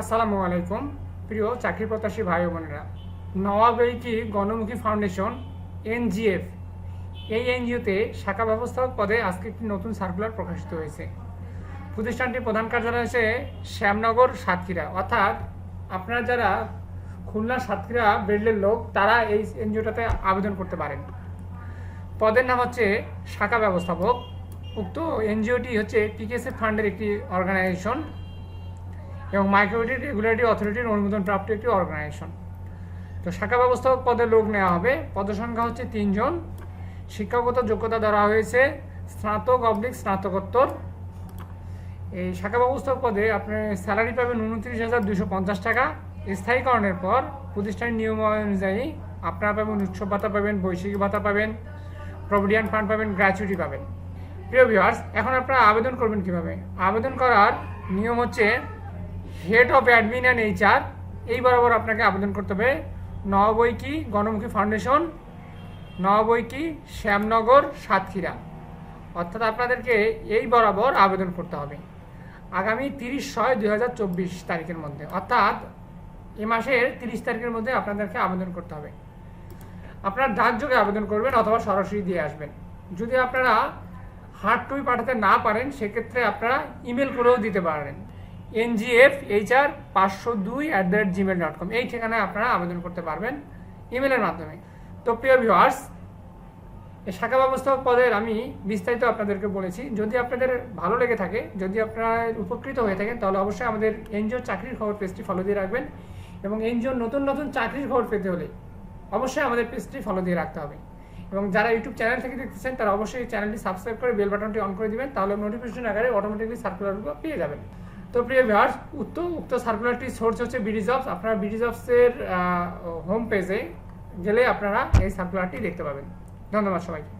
আসসালামু আলাইকুম। প্রিয় চাকরি প্রত্যাশী ভাই বোনেরা নওয়াবেইকি গণমুখী ফাউন্ডেশন, এনজিএফ। এই এনজিওতে শাখা ব্যবস্থাপক পদে আজকে একটি নতুন সার্কুলার প্রকাশিত হয়েছে। প্রতিষ্ঠানটির প্রধান কার্যালয় হচ্ছে শ্যামনগর সাতক্ষীরা। অর্থাৎ আপনারা যারা খুলনা, সাতক্ষীরা বেল্ডের লোক, তারা এই এনজিওটাতে আবেদন করতে পারেন। পদের নাম হচ্ছে শাখা ব্যবস্থাপক। উক্ত এনজিওটি হচ্ছে পিকেসি ফান্ডের একটি অর্গানাইজেশন এবং মাইক্রোডিট রেগুলেটরি অথরিটির অনুমোদন প্রাপ্ত একটি অর্গানাইজেশন তো শাখা ব্যবস্থাপক পদে লোক নেওয়া হবে। পদসংখ্যা হচ্ছে তিনজন। শিক্ষাগত যোগ্যতা ধরা হয়েছে স্নাতক অবলিক স্নাতকোত্তর। এই শাখা ব্যবস্থাপক পদে আপনি স্যালারি পাবেন উনত্রিশ হাজার দুশো পঞ্চাশ টাকা। স্থায়ীকরণের পর প্রতিষ্ঠানের নিয়ম অনুযায়ী আপনারা পাবেন উৎসব ভাতা পাবেন বৈশাখী ভাতা পাবেন প্রভিডেন্ট ফান্ড পাবেন গ্র্যাচুইটি পাবেন। প্রিয় ভিউয়ার্স এখন আপনারা আবেদন করবেন কীভাবে? আবেদন করার নিয়ম হচ্ছে head of admin and HR এই বরাবর আপনাকে আবেদন করতে হবে। নবৈকি গণমুখী ফাউন্ডেশন নবৈকি শ্যামনগর, সাতক্ষীরা। অর্থাৎ আপনাদেরকে এই বরাবর আবেদন করতে হবে। আগামী তিরিশ ছয় চব্বিশ তারিখের মধ্যে, অর্থাৎ এ মাসের তিরিশ তারিখের মধ্যে আপনাদেরকে আবেদন করতে হবে। আপনারা ডাকযোগে আবেদন করবেন অথবা সরাসরি দিয়ে আসবেন। যদি আপনারা হার্ড কপি পাঠাতে না পারেন, সেক্ষেত্রে আপনারা ইমেল করেও দিতে পারেন। এনজিএফ এইচআর পাঁচশো দুই at the rate Gmail dot com এই ঠিকানায় আপনারা আবেদন করতে পারবেন ইমেলের মাধ্যমে। তো প্রিয় ভিউয়ার্স এই শাখা ব্যবস্থাপক পদের আমি বিস্তারিত আপনাদেরকে বলেছি। যদি আপনাদের ভালো লেগে থাকে, যদি আপনারা উপকৃত হয়ে থাকেন, তাহলে অবশ্যই আমাদের এনজিওর চাকরির খবর পেজটি ফলো দিয়ে রাখবেন এবং এনজিওর নতুন নতুন চাকরির খবর পেতে হলে অবশ্যই আমাদের পেজটি ফলো দিয়ে রাখতে হবে। এবং যারা ইউটিউব চ্যানেল থেকে দেখতেছেন, তারা অবশ্যই চ্যানেলটি সাবস্ক্রাইব করে বেল বাটনটি অন করে দিবেন, তাহলে নোটিফিকেশন আকারে অটোমেটিকলি সার্কুলারগুলো পেয়ে যাবেন। তো প্রিয় ভিউয়ার্স উক্ত উক্ত সার্কুলারটির সোর্স হচ্ছে বিডি জবস আপনারা বিডি জবসের হোম পেজে গেলে আপনারা এই সার্কুলারটি দেখতে পাবেন। ধন্যবাদ সবাইকে।